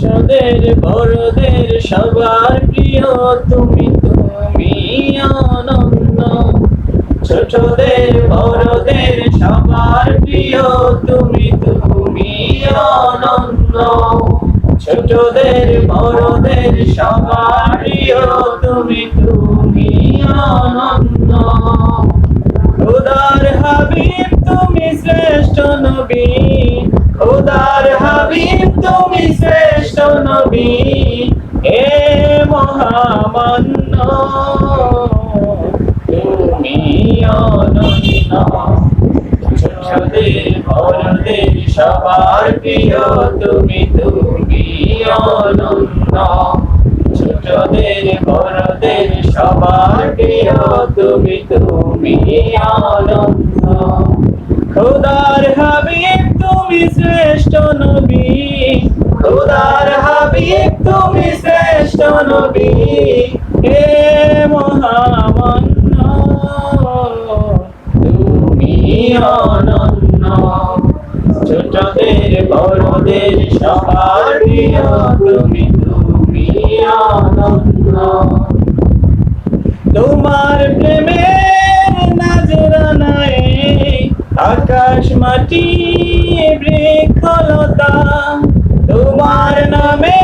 ছোটদের বড়দের সবার প্রিয়, তুমি তুমি অনন্য ছোটদের, বড়দের সবার প্রিয়, তুমি তুমি অনন্য ছোটদের, বড়দের সবার প্রিয়, তুমি তুমি অনন্য খোদার হাবিব, তুমি শ্রেষ্ঠ নবী। খোদার হাবিব, তুমি শ্রেষ্ঠ নবী হে মহামান্য। তুমি অনন্য ছোটদের বড়দের সবার প্রিয় তুমি তুমি অনন্য ছোটদের, বড়দের, সবার প্রিয় তুমি তুমি আনন্দ হাবিব শ্রেষ্ঠ নবী। খোদার হাবিব, তুমি শ্রেষ্ঠ নবী। হে মহামান্য, তুমি অনন্য। ছোটদের বড়দের প্রিয়, তুমি তুমি আনন্দ তোমার প্রেমের নাজরানায় আকাশ মাটি, বৃক্ষলতা, তোমার নামে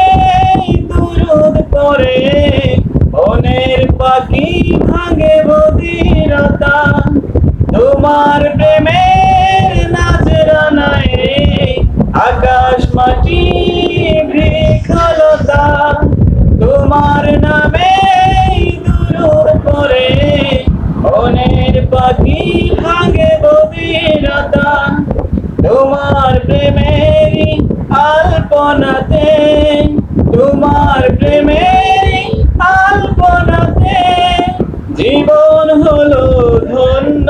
দুরুদ পরে বনের পাখি ভাঙে বদিরতা তোমার প্রেমের নাজরানায়। আকাশ মাটি জীবন হলো ধন্য।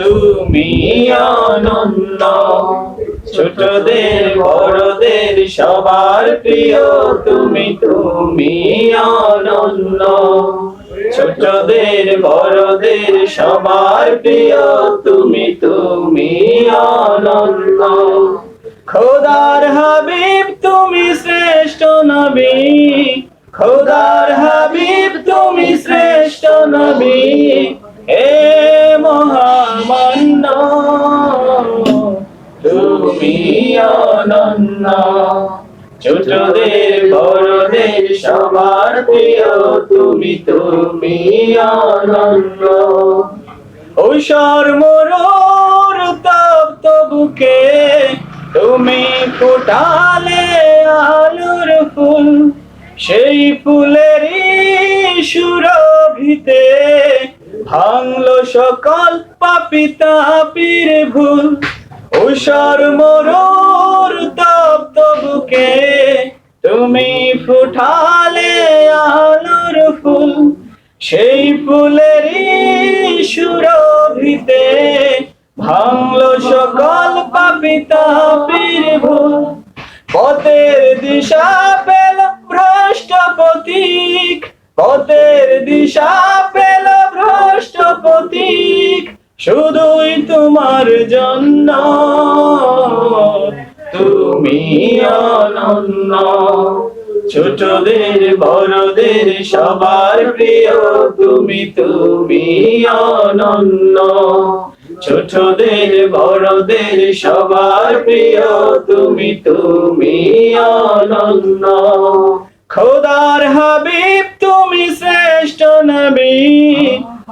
তুমি আনন্দ ছোটদের, বড়দের সবার প্রিয় তুমি তুমি আনন্দ ছোটদের, বড়দের সবার প্রিয় তুমি তুমি আনন্দ খোদার হাবিব, তুমি শ্রেষ্ঠ নবী খোদার অনন্য ছোটদের, বড়দের সবার প্রিয় তুমি তুমি অনন্য ঐশ্বর মোর তপ্ত বুকে তুমি ফুটালে আলুর ফুল, সেই ফুলেরই সুরভিতে ভাঙলো সকল পাপিতাপির ভুল। ঐশ্বর মোর তপ্ত বুকে তুমি ফুটালে আলোর ফুল, সেই ফুলের সুরভিতে ভাঙলো সকল পাপিতাপির ভুল পথের দিশা তুমি অনন্য ছোটদের, বড়দের সবার প্রিয় তুমি তুমি অনন্য ছোটদের, বড়দের সবার প্রিয় তুমি তুমি অনন্য খোদার হাবিব, তুমি শ্রেষ্ঠ নবী।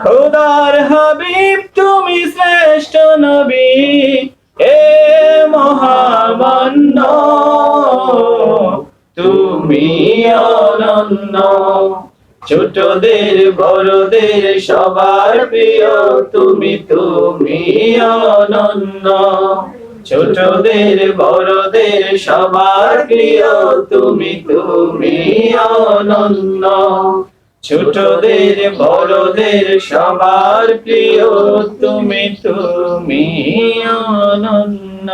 খোদার হাবিব, তুমি শ্রেষ্ঠ নবী। অনন্য ছোটদের, বড়দের সবার প্রিয় তুমি তুমি অনন্য। ছোটদের, বড়দের সবার প্রিয় তুমি তুমি অনন্য। ছোটদের, বড়দের সবার প্রিয় তুমি তুমি অনন্য।